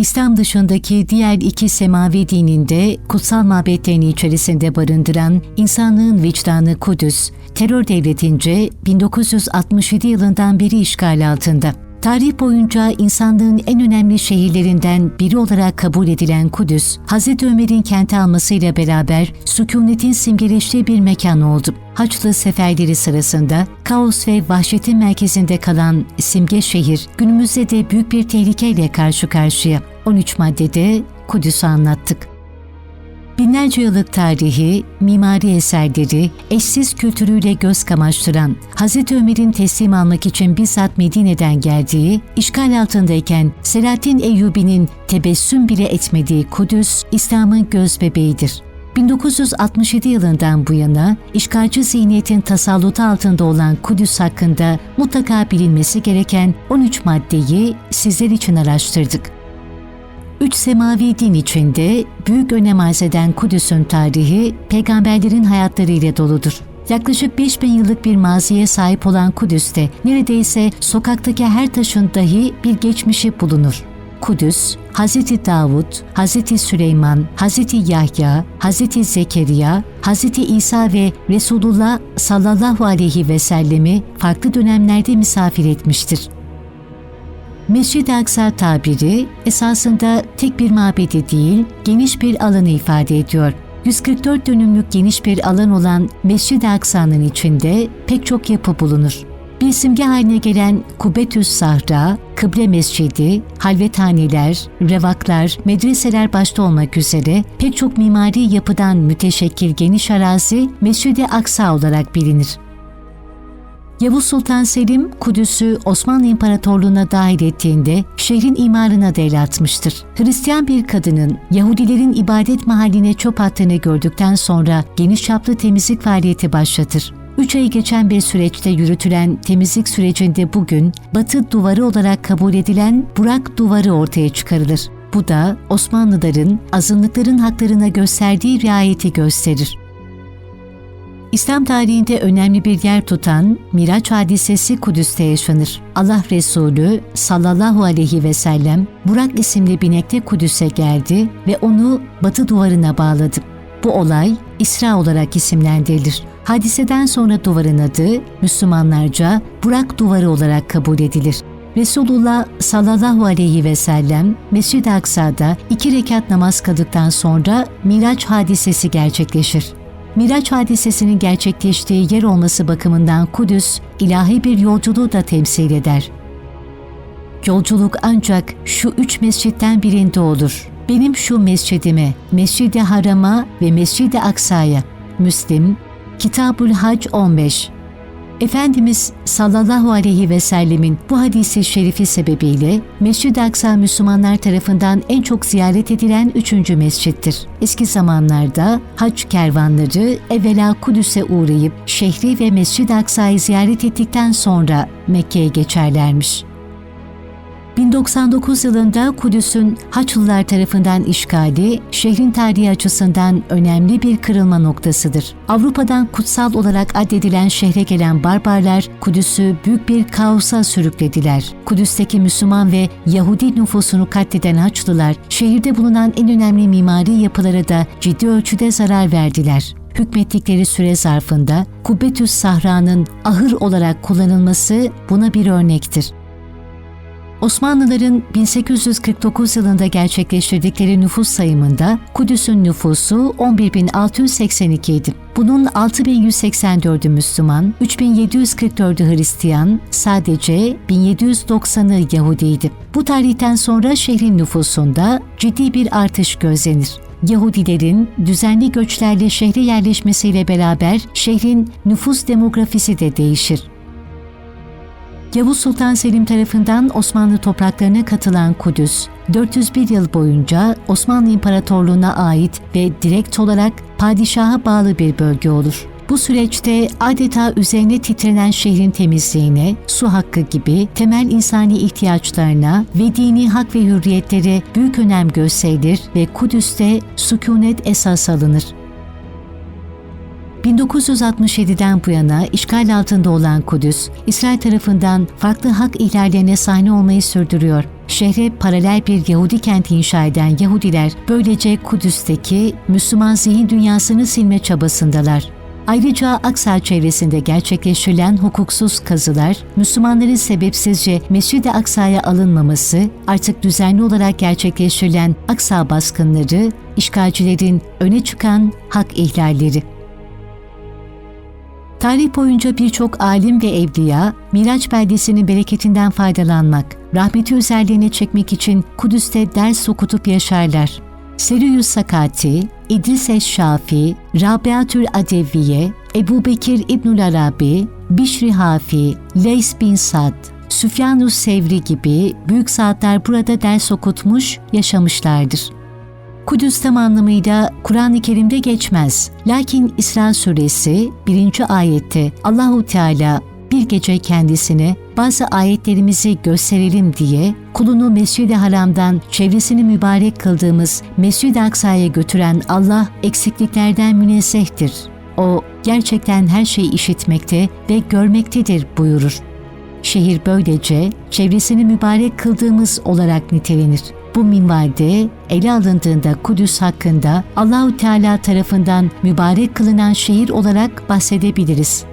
İslam dışındaki diğer iki semavi dininde kutsal mabetlerini içerisinde barındıran insanlığın vicdanı Kudüs, terör devletince 1967 yılından beri işgal altında. Tarih boyunca insanlığın en önemli şehirlerinden biri olarak kabul edilen Kudüs, Hz. Ömer'in kenti almasıyla beraber sükunetin simgeleştiği bir mekan oldu. Haçlı seferleri sırasında kaos ve vahşetin merkezinde kalan simge şehir günümüzde de büyük bir tehlikeyle karşı karşıya. 13 maddede Kudüs'ü anlattık. Binlerce yıllık tarihi, mimari eserleri, eşsiz kültürüyle göz kamaştıran, Hz. Ömer'in teslim almak için bizzat Medine'den geldiği, işgal altındayken Selahattin Eyyubi'nin tebessüm bile etmediği Kudüs, İslam'ın göz bebeğidir. 1967 yılından bu yana işgalci zihniyetin tasallutu altında olan Kudüs hakkında mutlaka bilinmesi gereken 13 maddeyi sizler için araştırdık. Üç semavi din içinde büyük önem arz eden Kudüs'ün tarihi peygamberlerin hayatlarıyla doludur. Yaklaşık 5000 yıllık bir maziye sahip olan Kudüs'te neredeyse sokaktaki her taşın dahi bir geçmişi bulunur. Kudüs, Hz. Davud, Hz. Süleyman, Hz. Yahya, Hz. Zekeriya, Hz. İsa ve Resulullah sallallahu aleyhi ve sellemi farklı dönemlerde misafir etmiştir. Mescid-i Aksa tabiri esasında tek bir mabedi değil, geniş bir alanı ifade ediyor. 144 dönümlük geniş bir alan olan Mescid-i Aksa'nın içinde pek çok yapı bulunur. Bir simge haline gelen Kubbetüs Sahra, Kıble Mescidi, halvethaneler, revaklar, medreseler başta olmak üzere pek çok mimari yapıdan müteşekkil geniş arazi Mescid-i Aksa olarak bilinir. Yavuz Sultan Selim, Kudüs'ü Osmanlı İmparatorluğu'na dahil ettiğinde şehrin imarına da el atmıştır. Hristiyan bir kadının Yahudilerin ibadet mahalline çöp attığını gördükten sonra geniş çaplı temizlik faaliyeti başlatır. Üç ayı geçen bir süreçte yürütülen temizlik sürecinde bugün Batı duvarı olarak kabul edilen Burak duvarı ortaya çıkarılır. Bu da Osmanlıların azınlıkların haklarına gösterdiği riayeti gösterir. İslam tarihinde önemli bir yer tutan Miraç hadisesi Kudüs'te yaşanır. Allah Resulü sallallahu aleyhi ve sellem Burak isimli binekte Kudüs'e geldi ve onu batı duvarına bağladı. Bu olay İsra olarak isimlendirilir. Hadiseden sonra duvarın adı Müslümanlarca Burak duvarı olarak kabul edilir. Resulullah sallallahu aleyhi ve sellem Mescid-i Aksa'da iki rekat namaz kıldıktan sonra Miraç hadisesi gerçekleşir. Miraç hadisesinin gerçekleştiği yer olması bakımından Kudüs, ilahi bir yolculuğu da temsil eder. Yolculuk ancak şu üç mescitten birinde olur. Benim şu mescidime, Mescid-i Haram'a ve Mescid-i Aksa'ya. Müslim, Kitabül Hac 15 Efendimiz sallallahu aleyhi ve sellemin bu hadisi şerifi sebebiyle Mescid-i Aksa Müslümanlar tarafından en çok ziyaret edilen üçüncü mescittir. Eski zamanlarda hac kervanları evvela Kudüs'e uğrayıp şehri ve Mescid-i Aksa'yı ziyaret ettikten sonra Mekke'ye geçerlermiş. 1099 yılında Kudüs'ün Haçlılar tarafından işgali, şehrin tarihi açısından önemli bir kırılma noktasıdır. Avrupa'dan kutsal olarak addedilen şehre gelen barbarlar Kudüs'ü büyük bir kaosa sürüklediler. Kudüs'teki Müslüman ve Yahudi nüfusunu katleden Haçlılar, şehirde bulunan en önemli mimari yapılara da ciddi ölçüde zarar verdiler hükmettikleri süre zarfında Kubbetüs Sahra'nın ahır olarak kullanılması buna bir örnektir. Osmanlıların 1849 yılında gerçekleştirdikleri nüfus sayımında Kudüs'ün nüfusu 11.682 idi. Bunun 6.184'ü Müslüman, 3.744'ü Hristiyan, sadece 1790'ı Yahudiydi. Bu tarihten sonra şehrin nüfusunda ciddi bir artış gözlenir. Yahudilerin düzenli göçlerle şehre yerleşmesiyle beraber şehrin nüfus demografisi de değişir. Yavuz Sultan Selim tarafından Osmanlı topraklarına katılan Kudüs, 401 yıl boyunca Osmanlı İmparatorluğu'na ait ve direkt olarak padişaha bağlı bir bölge olur. Bu süreçte adeta üzerine titrenen şehrin temizliğine, su hakkı gibi temel insani ihtiyaçlarına ve dini hak ve hürriyetlere büyük önem gösterilir ve Kudüs'te sükunet esas alınır. 1967'den bu yana işgal altında olan Kudüs, İsrail tarafından farklı hak ihlallerine sahne olmayı sürdürüyor. şehre paralel bir Yahudi kenti inşa eden Yahudiler böylece Kudüs'teki Müslüman zihin dünyasını silme çabasındalar. Ayrıca Aksa çevresinde gerçekleştirilen hukuksuz kazılar, Müslümanların sebepsizce Mescid-i Aksa'ya alınmaması, artık düzenli olarak gerçekleştirilen Aksa baskınları, işgalcilerin öne çıkan hak ihlalleri. Tarih boyunca birçok alim ve evliya, Miraç beldesinin bereketinden faydalanmak, rahmeti üzerlerine çekmek için Kudüs'te ders okutup yaşarlar. Seriyü Sakati, İdris Eşşafi, Rabiatül Adeviye, Ebu Bekir İbnül Arabi, Bişri Hafi, Leys bin Sad, Süfyanus Sevri gibi büyük saatler burada ders okutmuş, yaşamışlardır. Kudüs tam anlamıyla Kur'an-ı Kerim'de geçmez. Lakin İsra suresi 1. ayette Allahu Teala bir gece kendisine bazı ayetlerimizi gösterelim diye kulunu Mescid-i Haram'dan çevresini mübarek kıldığımız Mescid-i Aksa'ya götüren Allah eksikliklerden münezzehtir. O gerçekten her şeyi işitmekte ve görmektedir buyurur. Şehir böylece çevresini mübarek kıldığımız olarak nitelenir. Bu minvalde ele alındığında Kudüs hakkında Allahü Teala tarafından mübarek kılınan şehir olarak bahsedebiliriz.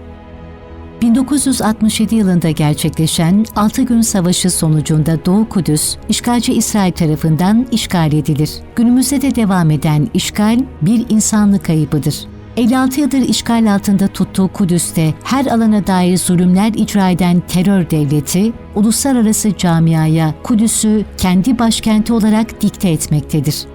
1967 yılında gerçekleşen 6 gün savaşı sonucunda Doğu Kudüs, işgalci İsrail tarafından işgal edilir. Günümüzde de devam eden işgal bir insanlık kaybıdır. 56 yıldır işgal altında tuttuğu Kudüs'te her alana dair zulümler icra eden terör devleti, uluslararası camiaya Kudüs'ü kendi başkenti olarak dikte etmektedir.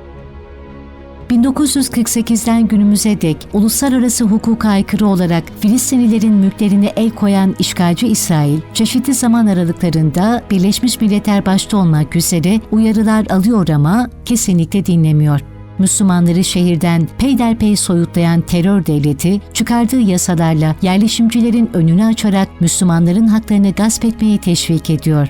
1948'den günümüze dek uluslararası hukuka aykırı olarak Filistinlilerin mülklerine el koyan işgalci İsrail, çeşitli zaman aralıklarında Birleşmiş Milletler başta olmak üzere uyarılar alıyor ama kesinlikle dinlemiyor. Müslümanları şehirden peyderpey soyutlayan terör devleti çıkardığı yasalarla yerleşimcilerin önünü açarak Müslümanların haklarını gasp etmeye teşvik ediyor.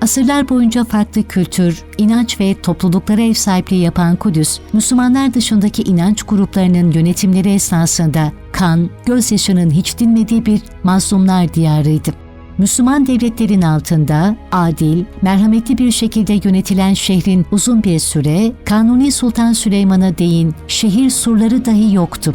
Asırlar boyunca farklı kültür, inanç ve topluluklara ev sahipliği yapan Kudüs, Müslümanlar dışındaki inanç gruplarının yönetimleri esnasında kan, gözyaşının hiç dinmediği bir mazlumlar diyarıydı. Müslüman devletlerin altında adil, merhametli bir şekilde yönetilen şehrin uzun bir süre Kanuni Sultan Süleyman'a değin şehir surları dahi yoktu.